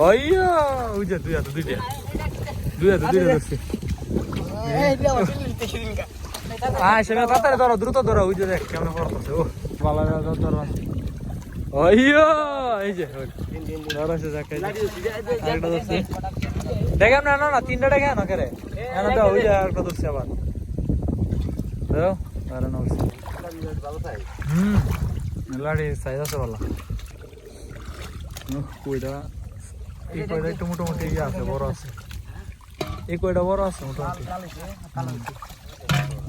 অইয়া উজা দুই হাতে দুইটা দুই হাতে দুইটা ধরছি। হ্যাঁ সেটা তাড়াতাড়ি ধরো দ্রুত ধরো উজে দেখ কেমন ও। ভালো ধরো অইয়া এই যে ধরো সে যাকে না না না তিনটা দেখে না কেরে না দাও ওই যে আরেকটা ধরছে আবার। দাও আরে সাইজ। আছে ভালো কইটা এই কয়টা একটু মোটামুটি ইয়ে আছে বড় আছে। এই কয়টা বড় আছে মোটামুটি?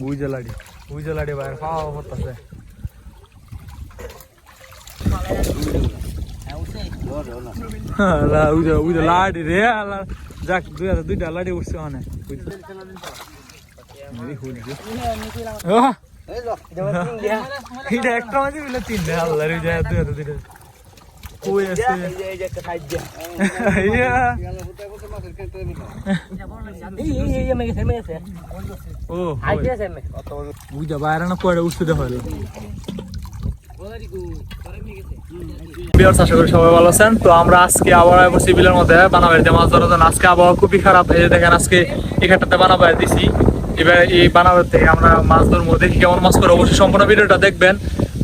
বুঝে লাড়ি। বুঝে লাড়ি বাইরে খাওয়া উজা লাড়ি রে যাক দুই হাতে দুইটা লাড়ি উঠছে মানে ওহ! এটা একটা মাঝে মিলে তিনটে আল্লাহ দুই হাতে দুইটা। কই আছে ইয়া ও বুঝা বাইরে না কয়টা উঠছে দেখো বিয়ার্স আশা করি সবাই ভালো আছেন। তো আমরা আজকে আবার বসি বিলের মধ্যে। মাছ ধরার জন্য আজকে আবহাওয়া খুবই খারাপ। এই যে দেখেন আজকে এখানটাতে বানাবাড়ি দিছি। এবার এই বানাবাড়ি থেকে আমরা মাছ ধরবো। দেখি কেমন মাছ করে অবশ্যই সম্পূর্ণ ভিডিওটা দেখবেন।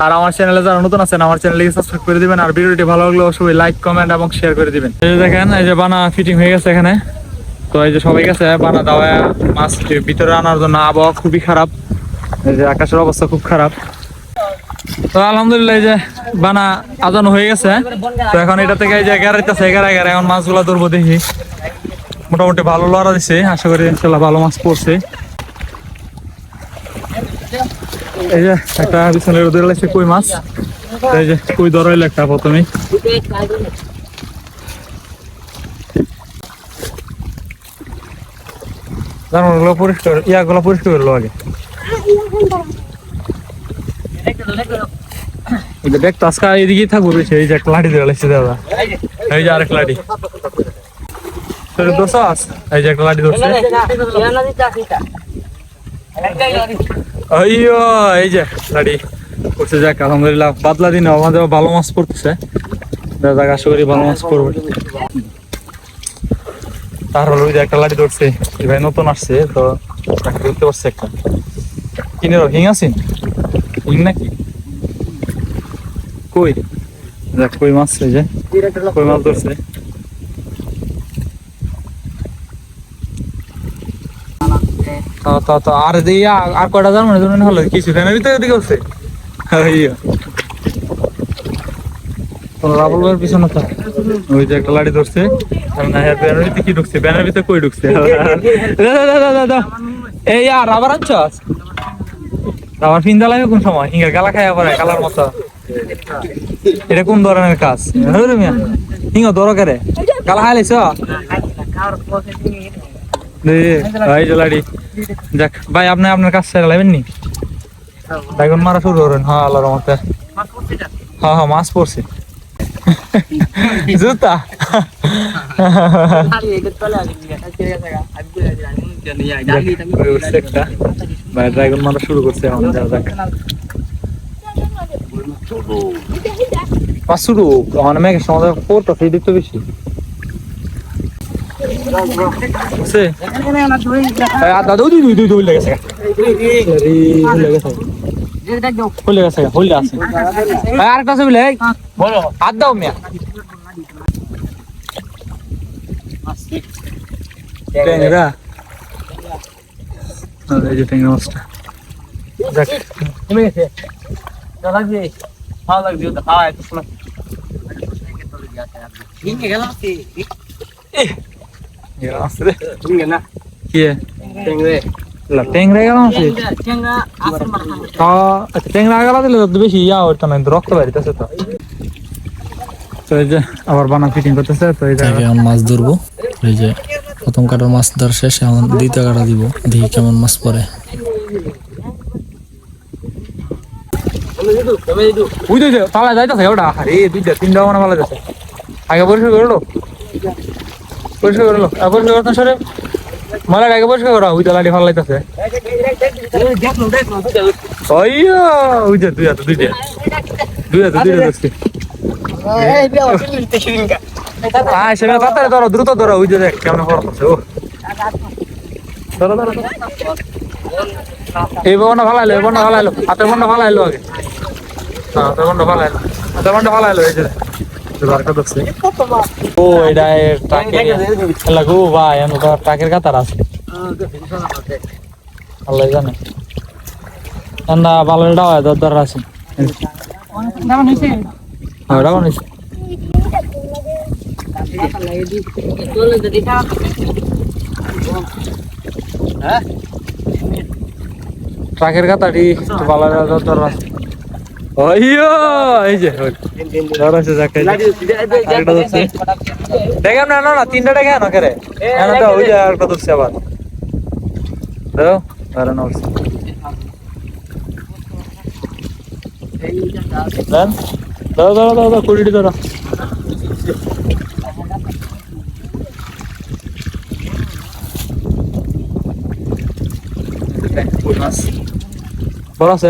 আর আমার চ্যানেলে যারা নতুন আছেন, আমার চ্যানেলকে সাবস্ক্রাইব করে দিবেন। আর ভিডিওটি ভালো লাগলে অবশ্যই লাইক কমেন্ট এবং শেয়ার করে দিবেন। এই যে দেখেন, এই যে বানা ফিটিং হয়ে গেছে এখানে। তো এই যে সবাই গেছে, বানা দাওয়া, মাছ ভিতরে আনার জন্য আবহাওয়া খুবই খারাপ। এই যে আকাশের অবস্থা খুব খারাপ। তো আলহামদুলিল্লাহ যে বানা আজানো হয়ে গেছে। তো এখন এটা থেকে এই যে এগারোইতেছে এগারো এগারো এখন মাছগুলো ধরবো দেখি। মোটামুটি ভালো লড়া দিছে, আশা করি ইনশাল্লাহ ভালো মাছ পড়ছে। এই যে একটা পিছনে রোদে লাগছে কই মাছ এই যে কই ধরাইলো একটা প্রথমে জানো ওগুলো পরিষ্কার ইয়াগুলো পরিষ্কার করল আগে দেখ তো আজকে এদিকেই থাকব একটা লাঠি লাগছে দাদা এই যে আরেক লাঠি দোষ এই যে একটা লাঠি ধরছে অയ്യോ এই যে লাঠি করছে যাক, আলহামদুলিল্লাহ। বাদলা দিন আমাদের ভালো মাছ পড়তেছে। দাদা আশা করি ভালো মাছ পড়বে। তার হলো ওই যে একটা লাঠি ধরছে। ভাই নতুন আসছে, তো তাকে ধরতে পারছে একটা। কিনে হিং আছেন হিং নাকি? কই? দেখ কই মাছ, এই যে, কই মাছ ধরছে? আর আর কয়টা জানো না জানো হলো? কিছু ফ্যানের তো ওই যে হ্যাঁ রাবার আনছস রাবার কোন সময়? হিঙ্গা গালা খাইয়া পরে কালার মতো। এটা কোন ধরনের কাজ? হরে মিয়া। ধরো গালা খাইলিছ এই যে লাড়ি। যাক, ভাই, আপনি আপনার কাজ সেরে লাইবেন নি? বেগুন মারা শুরু করেন। হ্যাঁ আল্লাহর রহমতে। হ্যাঁ হ্যাঁ মাছ পড়ছে। জুতা। ভাই ড্রাগন মারা শুরু করছে এখন, যা যাক। পাঁচশো মানে মেঘের সময় পড়তেছে এদিক তো বেশি। আছে। দাদা, দুই দুই দুই দুই লেগেছে। হলে গেছে হলে আছে আরেকটা আছে বলে বলো, হাত দাও মিয়া। ট্যাংরা। এই যে ট্যাংরা মাছটা। যাক আছে রে কি লা ট্যাংরা গেল আছে হ্যাঁ আচ্ছা ট্যাংরা গেল দিলে তো বেশি ইয়া হইতো না রক্ত বাড়িতেছে তো তো এই যে আবার বানা ফিটিং করতেছে তো এই যে মাছ ধরবো এই যে প্রথম কাটার মাছ ধরা শেষ এখন দ্বিতীয় কাটা দিব দেখি কেমন মাছ পড়ে। ওই তো পালা যাইতেছে ওটা আরে দুইটা তিনটা মানে পালা যাচ্ছে। আগে পরিষ্কার করল? পরিষ্কার করল আর করতে সরে। মালা আগে পরিষ্কার করা, ওই তো লাঠি ফালা যাইতেছে ওইয়া দুই দুই কেমন ভালো এলো এই ভালো ভালো আগে। ভালো বন্ডা ভালো এলো এই যে। ও, এটা ট্রাকের কাতার আছে। আল্লাহ জানে। ভালো এটা আছে হ্যাঁ ট্রাকের কাতাটি একটু ভালো দর দর আছে দেখেন না না তিনটা টাকা না করে। এনে তো ওই যে আরেকটা ধরছে আবার। দাও আর না উঠছে দাও দাও দাও কুড়িটি ধরো বড় আছে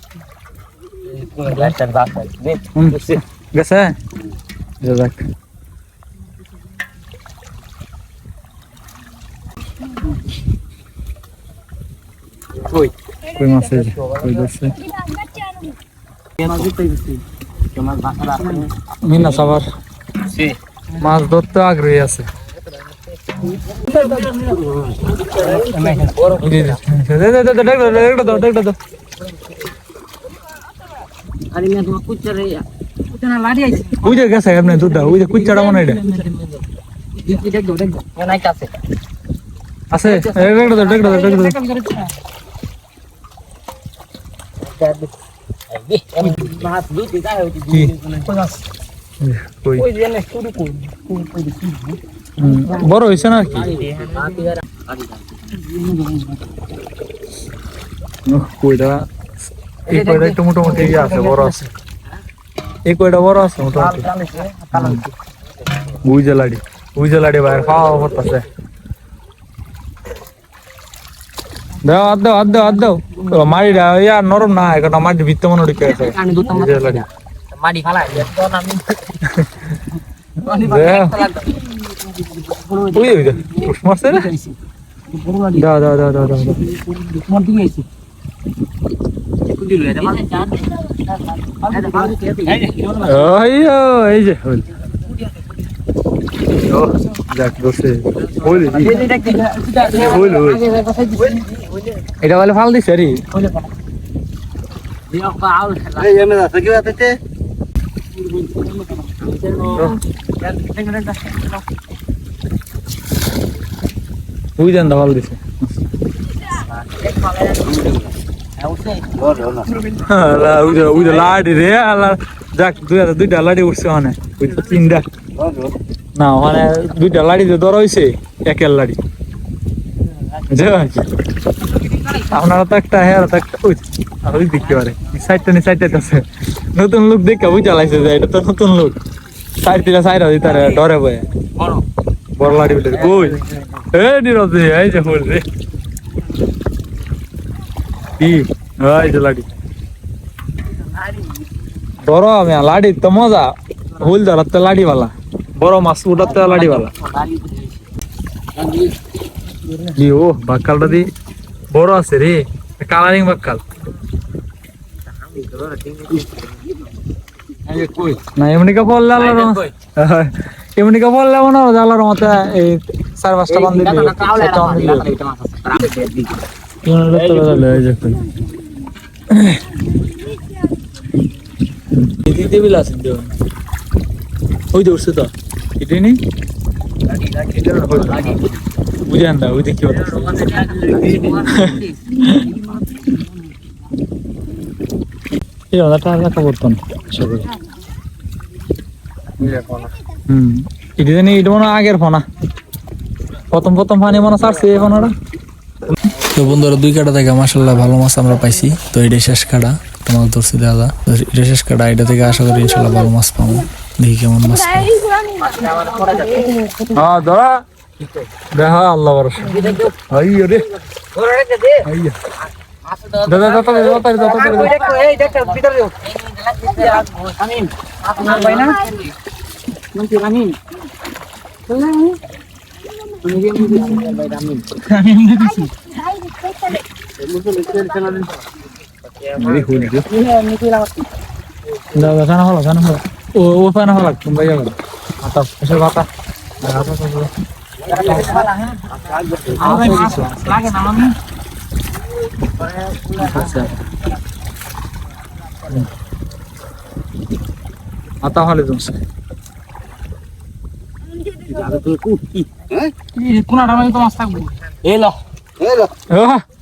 গেছে? যাক। কই? মাছ এই যে, কই ধরছে মিনা সবার মাছ ধরতে আগ্রহী আছে। দে, দে, দে, দে, দে, ডেকটা দাও, ডেকটা দাও, ডেকটা দাও। ওই যে গেছে এমনি দুধটা ওই যে কুচ্চাটা মনে এটা। বড় হয়েছে না কি? কইটা এই কইটা একটু মোটামুটি ইয়ে আছে বড় আছে। এই কইটা বড় আছে মোটামুটি? বুঝে লাড়ি বুঝে লাড়ি বাইরে খাওয়া করতেছে দাও আদ দাও আদ দাও আদ দাও। ও, মাটিটা ইয়া নরম না এখন মাটি ভিত্তে মনে ঢুকে আছে। বুঝে লাড়ি যে, উস মারছে রে দাও দাও দাও দাও দাও। দাও। এই যে যাক বসে। হইল হইল হইল এটা বলে ফাল দিছে রে। দা ফাল দিছে। দুইটা লাড়ি উঠছে মানে ওই না মানে দুইটা লাড়ি তো একটা হ্যাঁ ওই পারে সাইডটা আছে। নতুন লোক দেখে বুঝা চালাইছে যে এটা তো নতুন লোক। সাইড থেকে সাইড দিতে ডরে বয়ে। বড়। লাড়ি বলে নীরব এই যে কি? লাড়ি। বড় আমি লাড়ি তো মজা। হুল ধরাতে লাড়ি বালা। বড় মাছ উঠাতে লাড়ি বালা। কি ও, বাক্কালটা দি। বড় আছে রে, কালারিং বাক্কাল। না, এমনিকা পড়লে আল্লাহর রহমতে। এমনিকা পড়লে মনে হয় আল্লাহর এই চার পাঁচটা বান বিল আছে ওই উঠছে তো। এটাই নেই? বুঝেন না ওই দেখি এই ওটা টাকা করতাম হুম। এটা জানি এটা মনে আগের ফোনা। প্রথম প্রথম ফানি মনে ছাড়ছে এই ফোনাটা। তো বন্ধুরা দুই কাটা থেকে মাসাল্লাহ ভালো মাছ আমরা পাইছি। তো এটা শেষ কাটা মাছ ধরছি দাদা এটা শেষ কাটা এটা থেকে আশা করি ইনশাল্লাহ ভালো মাছ পাবো। দেখি কেমন মাছ হ্যাঁ ধরা দেখা আল্লাহ ভরসা। আইয়ো রে। আইয়ো। দাদা দাদা দাদা দাদা দাদা দাদা খানা হলো খানা হলো ও ও খানা হলো আতা আতা মিলে তিনটে আল্লাহ রে যায় তুই এত দিনে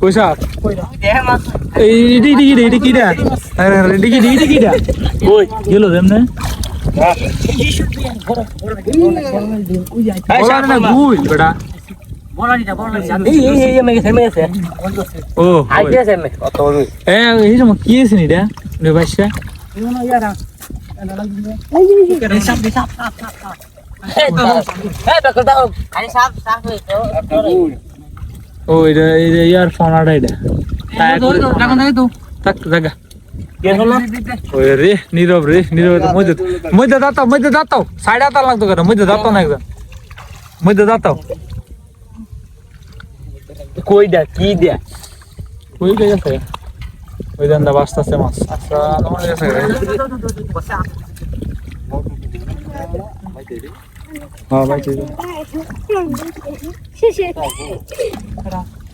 বড় কইসা এই ইডি ইডি ইডি ইডি কিডা আরে আরে ইডি ইডি ইডি কিডা কই গেল দেমনে কি ও এটা এই যে ইয়ার ফোনাটা এটা। থাক রে নীরব রে নীরব মধ্যে মধ্যে দাঁতাও মধ্যে দাঁতাও সাইড হাতার লাগতো কেন? মধ্যে দাঁতাও না একদম। মধ্যে দাঁতাও কইডা কি দিয়া? ওই গেছে? ওই দান্দা বাস্তাছে মাছ। আচ্ছা গেছে।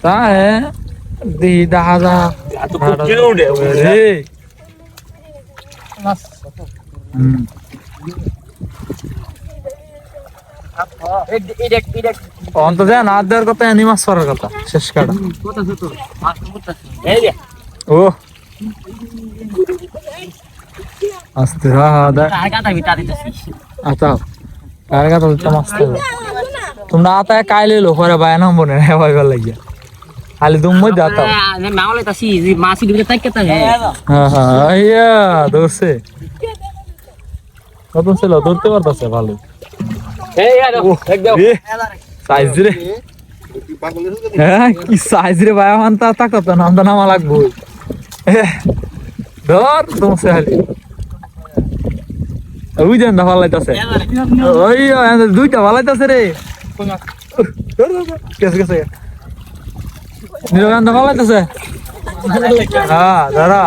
তা হ্যাঁ দি দেখা যা তো খুব কিলো উঠে রে হুম অন্ত যায় না দেওয়ার কথা এনি মাছ পড়ার কথা শেষ কাটা ও আস্তে দা কার কাটা বিটা দিতেছি আতা কার কথা তো মাছ তোমরা আতা কাইলে লো পরে বায় নাম বনে হে ভাই ভালো লাগিয়া। খালি তুমি মধ্যে আতা আমি মাওলে তাসি যে মাসি দিতে তাই কেতা হে। হ্যাঁ হ্যাঁ আইয়া দোসে কত ছিল ধরতে পারতাছে ভালো। এই আরে একদম সাইজ রে। হ্যাঁ কি সাইজ রে ভাই আমার তা তো নাম নামা লাগবো। ধর দোসে খালি। ওই দেন দা ভালাইতাছে ওই দুইটা ভালাইতাছে রে। গেছে গেছে। নিরগান দা ভালাইতাছে হ্যাঁ দাঁড়া।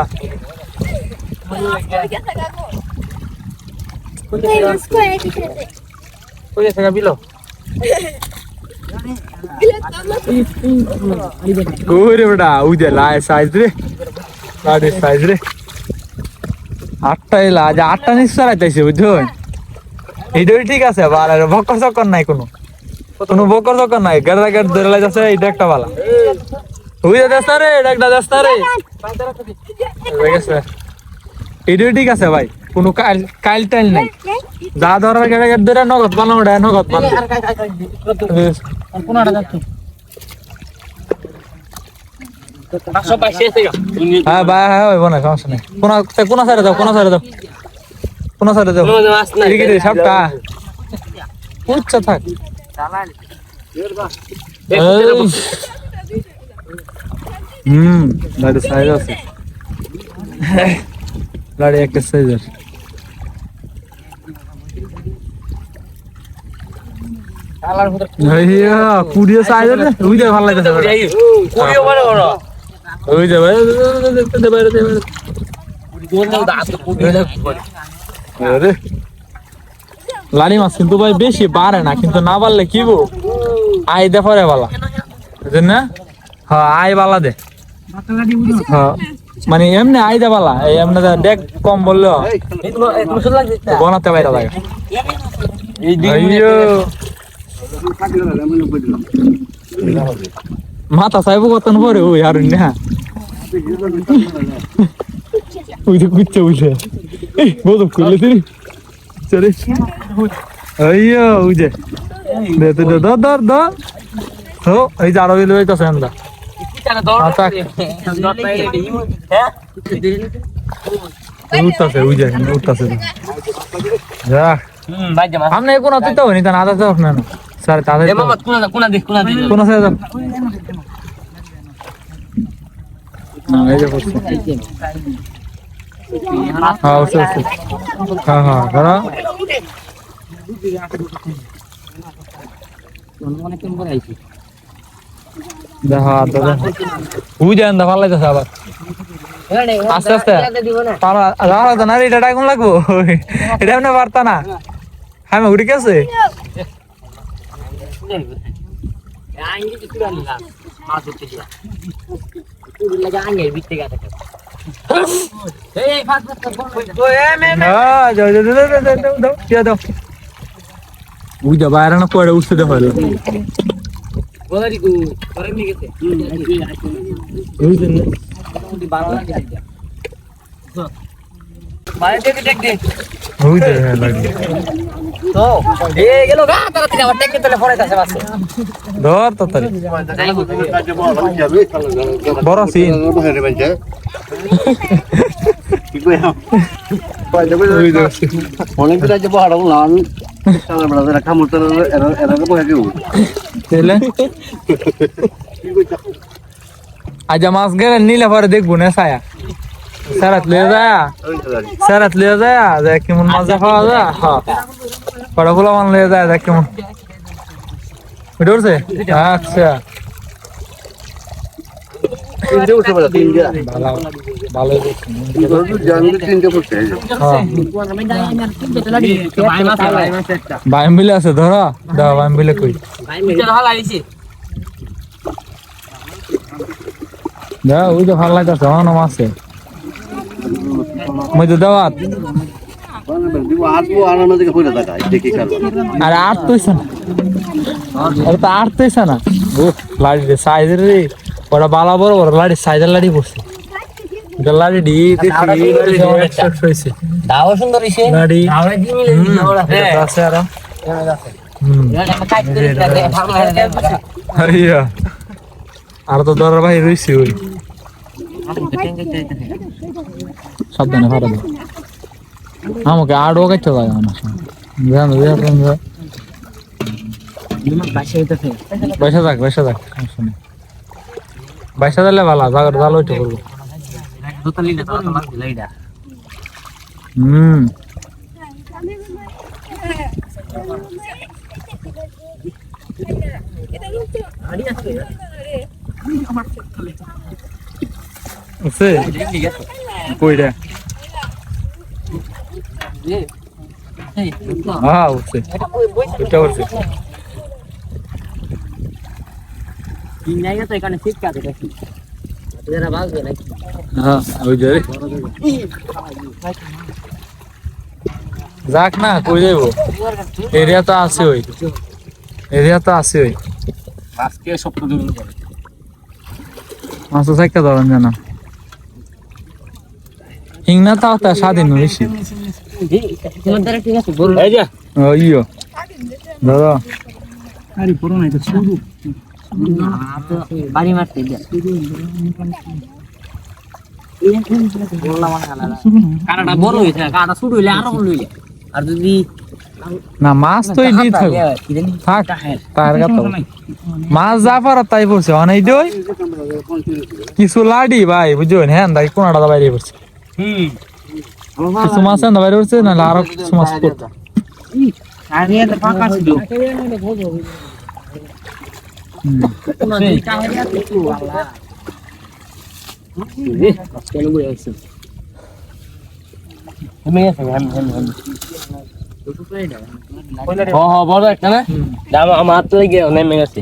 কই গেছে বিলো? ওই দে লাই সাইজ রে। লাডি সাইজ রে। আটটা এলা আজ আটটা নিশ্চয় রাইতেছে বুঝছ এইটাই ঠিক আছে বালা রে বকর চক্কর নাই কোনো। কোনো বকর চক্কর নাই গেড়া গেড় ধরে লাইতেছে এইটা একটা বালা। যে দেস্তা রে এটা একটা দেস্তা রে। এইটাই ঠিক আছে ভাই কোনো কাইল কাইল টাইল নাই। যা ধরার গেড়া গেড় ধরে নগদ বানাও নগদ বানাও। হ্যাঁ ভাই হ্যাঁ হইব না সমস্যা নেই। কোন কোন সাইডে দাও কোন সাইডে দাও কোন সাইডে নাই। এদিকে দে সবটা। উচ্চা থাক। হুম লাড়ি সাইজ আছে। লাড়ি একটা সাইজ আছে ভাইয়া সাইজ আছে ভালো লাগতেছে। কুড়িও বড় ওই যে ভাই বাইরে বাইরে। আরে। মাছ কিন্তু ভাই বেশি বাড়ে না কিন্তু না বাড়লে কি গো? আই দে পরে বালা। বুঝলেন না হ্যাঁ আই বালা দে। হ্যাঁ। মানে এমনি আই দে বালা এই এমনি দেখ কম বলল বনাতে বাইরে লাগে। আইয়ো। মাথা সাহেব কত পরে? ওই আর না। ওই যে কুচ্ছে বুঝে এই বলো তুই। চলে আইয়ো যে। দে দে দে দর দর তো এই যে আরও উঠতাছে উঠতাছে। যা। হুম বাইরে মাছ আমনে কোন তুই তো হইনি তা না দাও না স্যার এ মামা কোনা দে কোনা দে কোনা দে। কোন সাইড দাও না এই যে বসে হ্যাঁ ওসে ওসে হ্যাঁ হ্যাঁ ধরো অনেক দিন পরে আইছি দেখা দাদা উই দেন দা ভালো লাগছে আবার। আস্তে আস্তে। পারা না এটা ডাকুন লাগবো? এটা এমনি পারতা না। হ্যাঁ উড়ে গেছে আইনি তো তুই আনলা মাছ ধরতে গিয়া। তুই লাগা গেছে হ্যাঁ উঠতে দে হলো বলারি কো করে নি। গেছে উই দেন বারো লাগে বাইরে দেখে দেখ দে উই দে লাগে তো এ গেল গা তাড়াতাড়ি আমার টেকে তেলে পড়ে যাচ্ছে বাসে ধর তাড়াতাড়ি বড় সিন উই দে অনেক দিন আছে বহাড়া বললাম চালা বেড়া যারা কামড় তারা এরা এরা বহে কেউ তেলে আজ মাছ গেলে নিলে পরে দেখব না ছায়া সারাত লিয়ে যায় সারাত লিয়ে যায় দেখ কেমন মাছ খাওয়া যায় হ্যাঁ বড় মান লিয়ে যায় দেখ কেমন। এটা উঠছে? আচ্ছা। হ্যাঁ বাইম বিলে আছে ধরো। দাও বাইম বিলে কই। দাও ওই তো ভালো লাগতেছে অন মাছে মই তো দাওয়াত? আর আট তৈছে না। আরে তো আট তৈছে না। ও লাড়ি রে সাইজের রে ওরা বালা বড় বড় লাড়ি সাইজের লাড়ি পড়ছে। লাড়ি ডি দাও সুন্দর লাড়ি। আছে আর। তো দরার ভাই রইছে ওই। সাবধানে ফাটা দাও। আমাকে আড়ো কাইতে লাগে আমার বাইশা যাক বাইশা যাক সমস্যা নেই। বাইশা দিলে ভালো জাগার জাল ওইটা করব হুম। আছে? কইটা হ্যাঁ উঠছে। উঠছে। যাক না কই যাইব? এরিয়া তো আছে ওই। এরিয়া তো আছে ওই। আজকে সপ্তাহ মাছ তো চাইকা ধরেন জানা। হিংনা তাও তা স্বাধীন বেশি বাড়ি মারতে হয়েছে কানাটা ছোট হইলে আরও বড় হইলে। আর যদি না মাছ তো থাকবে থাক তার কথা মাছ যা পারা তাই পড়ছে অনেক কিছু লাডি ভাই বুঝছেন? হ্যাঁ দাই কোনাটা বাইরে পড়ছে। কিছু মাছ হ্যাঁ বাইরে পড়ছে নাহলে আরও কিছু মাছ পড়তো আরে এটা ফাঁকা ছিল হুম। আমি আছে আমি আমি আমি হ হ বড় একটা না দাম আমার হাত লেগে নেমে গেছে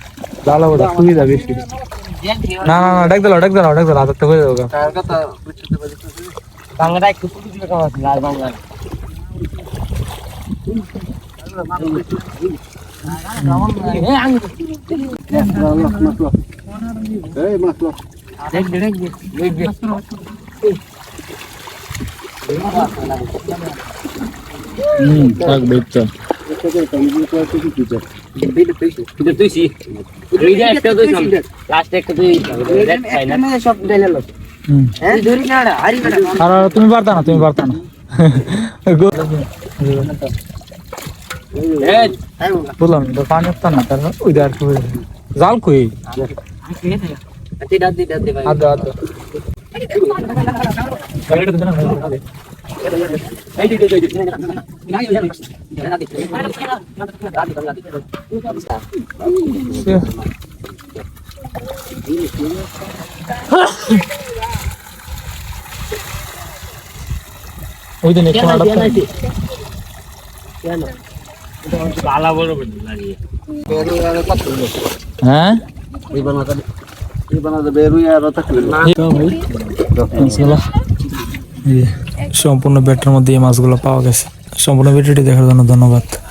জালো ওটা সুবিধা বেশি। না না না ডাক দিলো ডাক দিলো ডাক দিলো হাতের থেকে হয়ে যাবে বাংলা একটু পুরো লাল দেখ দেখ দেখ তুমি পারতা না তুমি পারতা না বললাম এই দিকে দিকে নাই দাদি দাদি দাদি ওই দিন একটু আড়াত কালা বড় বড় লাগে হ্যাঁ এই বানাতে এই বানাতে বেরুই আর থাকবে সম্পূর্ণ ব্যাটের মধ্যে এই মাছগুলো পাওয়া গেছে। সম্পূর্ণ ভিডিওটি দেখার জন্য ধন্যবাদ।